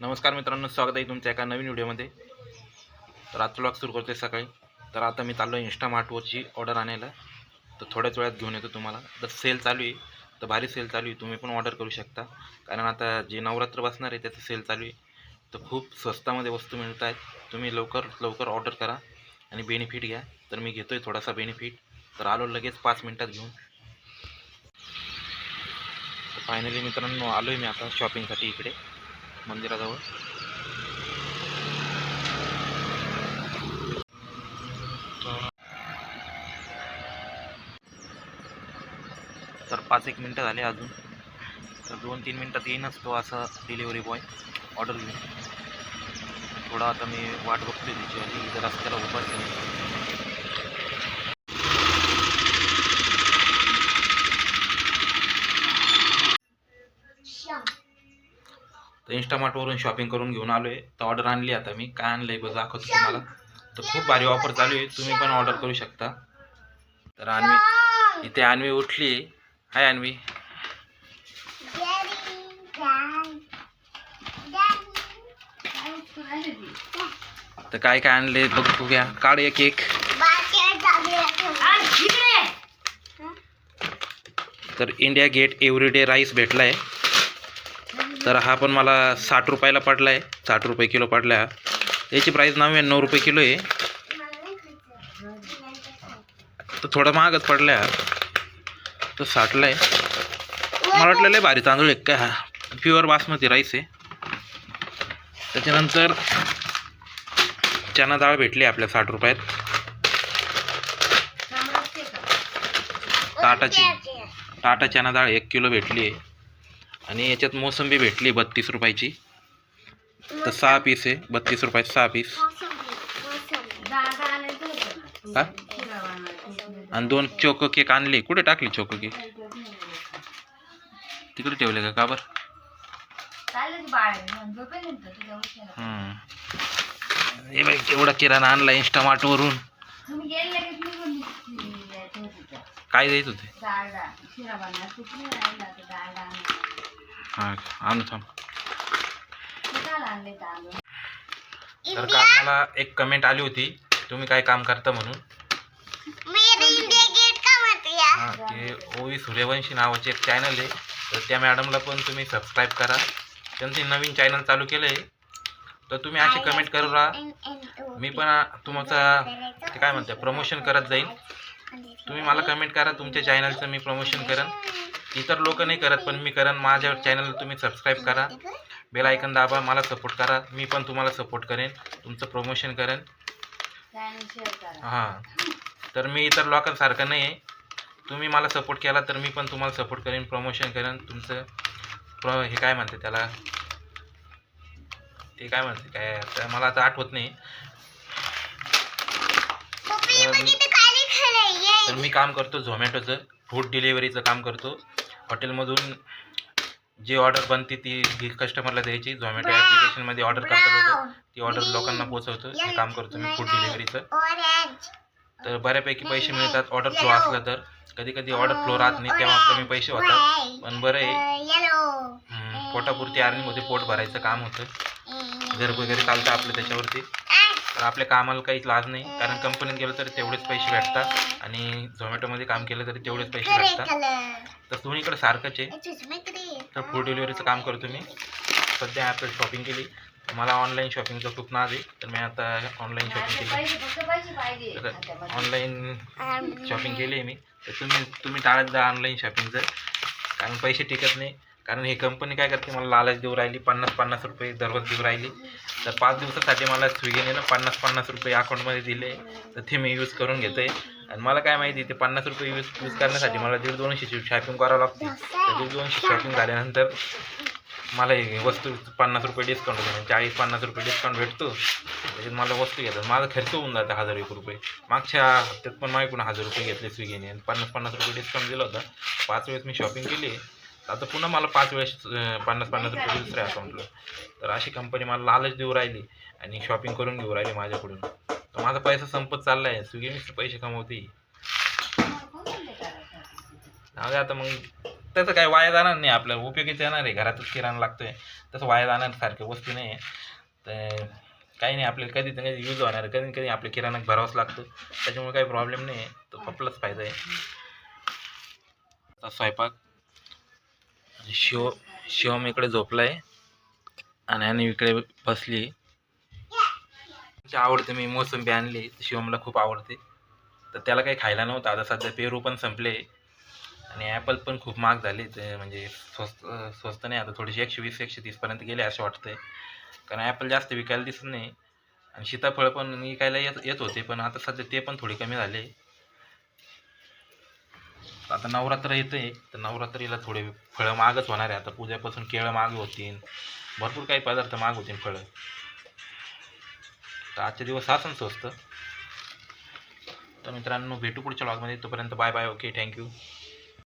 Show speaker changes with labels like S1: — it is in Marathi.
S1: नमस्कार मित्रांनो स्वागत आहे तुमच्या एका नवीन व्हिडिओमध्ये. तर आजचा ब्लॉग सुरू करतोय सकाळी. तर आता मी चाललो इंस्टामार्टवरची ऑर्डर आणायला. तर थोड्याच वेळात घेऊन येतो तुम्हाला. तर सेल चालू आहे. तर भारी सेल चालू आहे. तुम्ही पण ऑर्डर करू शकता. कारण आता जे नवरात्र बसणार आहे त्याचं सेल चालू आहे. तर खूप स्वस्तामध्ये वस्तू मिळत आहेत. तुम्ही लवकर लवकर ऑर्डर करा आणि बेनिफिट घ्या. तर मी घेतो आहे थोडासा बेनिफिट तर आलो लगेच पाच मिनटात घेऊन. फायनली मित्रांनो आलो आहे मी आता शॉपिंगसाठी इकडे. मंदिराजवळ. तर पाच एक मिनटं झाले अजून. तर दोन तीन मिनटात येईनच तो असा डिलिव्हरी बॉय ऑर्डर घेऊन. थोडा आता मी वाट बघतोय त्याची आधी इथं रस्त्याला उभा तर इंस्टामार्टवरून शॉपिंग करून घेऊन आलो आहे तर ऑर्डर आणली आता मी. काय आणलं आहे बघ दाखवतो तुम्हाला. तर खूप भारी ऑफर चालू आहे. तुम्ही पण ऑर्डर करू शकता. तर आणवी इथे आणवी उठली. हाय आणवी तर काय काय आणले बघ तू घ्या. काढ एक एक. तर इंडिया गेट एव्हरीडे राईस भेटला आहे तर हा पण मला साठ रुपयाला पडला आहे साठ रुपये किलो पडला. हा याची प्राईस नव्याण्णव रुपये किलो आहे. तर थोडा महागच पडला हा तो साठला आहे मला वाटलं लय भारी तांदूळ आहे काय हा. प्युअर बासमती राईस आहे. त्याच्यानंतर चना डाळ भेटली आपल्या साठ रुपयात. टाटाची टाटा चना डाळ एक किलो भेटली आहे. आणि याच्यात मोसंबी भेटली बत्तीस रुपयाची. तर सहा पीस आहे बत्तीस रुपयाची सहा पीस का आणि दोन चोको केक आणले. कुठे टाकली चोको केक? तिकडे ठेवले का? का बरं? हे बाई एवढा किराणा आणला इंस्टामार्टवरून काय द्यायचं होते? हां आणू थांब. तर काल मला एक कमेंट आली होती तुम्ही काय काम करता म्हणून? हां ते ओवी सूर्यवंशी नावाचे एक चॅनल आहे. तर त्या मॅडमला पण तुम्ही सबस्क्राईब करा. त्यांचे नवीन चॅनल चालू केलं आहे तर तुम्ही असे कमेंट करू राहा. मी पण तुमचं ते काय म्हणते प्रमोशन करत जाईन. तुम्ही मला कमेंट करा तुमच्या चॅनलचं मी प्रमोशन करेन. इतर लोक नाही करत पण मी करेन. माझ्या चॅनलला तुम्ही सबस्क्राईब करा. बेल ऐकन दाबा मला सपोर्ट करा. मी पण तुम्हाला सपोर्ट करेन. तुमचं प्रमोशन करेन. हां. तर मी इतर लोकांसारखं नाही आहे तुम्ही मला सपोर्ट केला तर मी पण तुम्हाला सपोर्ट करेन प्रमोशन करेन. तुमचं प्र हे काय म्हणते त्याला? ते काय म्हणते? काय आता मला आता आठवत नाही तर मी- तर मी काम करतो झोमॅटोचं फूड डिलिव्हरीचं काम करतो. हॉटेलमधून जी ऑर्डर बनते ती कस्टमरला द्यायची. झोमॅटो ॲप्लिकेशनमध्ये ऑर्डर करता लोक. ती ऑर्डर लोकांना पोचवतो हे काम करतो मी फूड डिलिव्हरीचं तर बऱ्यापैकी पैसे मिळतात. ऑर्डर फ्लो असला तर. कधी कधी ऑर्डर फ्लो राहत नाही तेव्हा कमी पैसे होतात. पण बरं आहे. पोटापुरती होते पोट भरायचं काम होतं. घर वगैरे चालतं आपलं त्याच्यावरती. तर आपल्या कामाला काहीच लाज नाही. कारण कंपनीत गेलं तर तेवढेच पैसे भेटतात. आणि झोमॅटोमध्ये काम केलं तरी तेवढेच पैसे भेटतात. तर दोन्हीकडे सारखंच आहे. तर फूड डिलिव्हरीचं काम करतो मी सध्या ॲपल शॉपिंग केली. मला ऑनलाईन शॉपिंगचं खूप नाद आहे. तर मी आता ऑनलाईन शॉपिंग केली. तर ऑनलाईन शॉपिंग केली आहे मी. तर तुम्ही तुम्ही टाळत जा ऑनलाईन शॉपिंगचं कारण पैसे टिकत नाही. कारण ही कंपनी काय करते मला लालच देऊ राहिली पन्नास पन्नास रुपये दररोज देऊ राहिली. तर पाच दिवसासाठी मला स्विगीने ना पन्नास पन्नास रुपये अकाउंटमध्ये दिले. तर ते मी यूज करून घेतो आहे आणि मला काय माहिती ते पन्नास रुपये यूज यूज करण्यासाठी मला दीड दोनशेची शॉपिंग करावं लागते. तर दीड दोनशे शॉपिंग झाल्यानंतर मला हे वस्तू पन्नास रुपये डिस्काउंट होतो. म्हणजे चाळीस पन्नास रुपये डिस्काउंट भेटतो. त्याच्यात मला वस्तू घेतात. माझा खर्च होऊन जातो हजार एक रुपये. मागच्या हप्त्यात पण माझ्याकडून हजार रुपये घेतले स्विगीने. आणि पन्नास पन्नास रुपये डिस्काउंट दिला होता. पाच वेळेस मी शॉपिंग केली. आता पुन्हा मला पाच वेळेस पन्नास पन्नास रुपये दुसऱ्या अकाउंटला तर अशी कंपनी मला लालच देऊ राहिली आणि शॉपिंग करून घेऊ राहिली माझ्याकडून. तर माझा पैसा संपत चालला आहे स्विगीनेच पैसे कमवते. आता मग. तसं काय वाया जाणार नाही. आपलं उपयोगीच येणार आहे. घरातच किराणा लागतोय. तसं वाया जाणार सारख्या वस्तू नाही आहे. तर काही नाही. आपल्याला कधी कधी यूज होणार आहे. कधी कधी आपल्या किराणा भरावाच लागतो. त्याच्यामुळे काही प्रॉब्लेम नाही आहे. तो आपलाच फायदा आहे. स्वयंपाक. शिव शिवम इकडे झोपलाय आणि आणि इकडे बसली. तिची आवडते मी मोसंबी आणली शिवमला खूप आवडते. तर त्याला काही खायला नव्हतं आता सध्या पेरू पण संपले. आणि ॲपल पण खूप महाग झाले ते म्हणजे स्वस्त स्वस्त नाही आता थोडेसे एकशे वीस एकशे तीसपर्यंत गेले असं वाटतंय. कारण ॲपल जास्त विकायला दिसत नाही. आणि सीताफळ पण विकायला येत येत होते पण आता सध्या ते पण थोडे कमी झाले. आता नवरात्र येते तर नवरात्रीला थोडे फळं मागच होणार आहे. आता पूजापासून केळं माग होतील भरपूर काही पदार्थ माग होतील फळं. तर आजचे दिवस हा सण स्वस्त. तर मित्रांनो भेटू पुढच्या ब्लॉगमध्ये तोपर्यंत बाय बाय ओके थँक्यू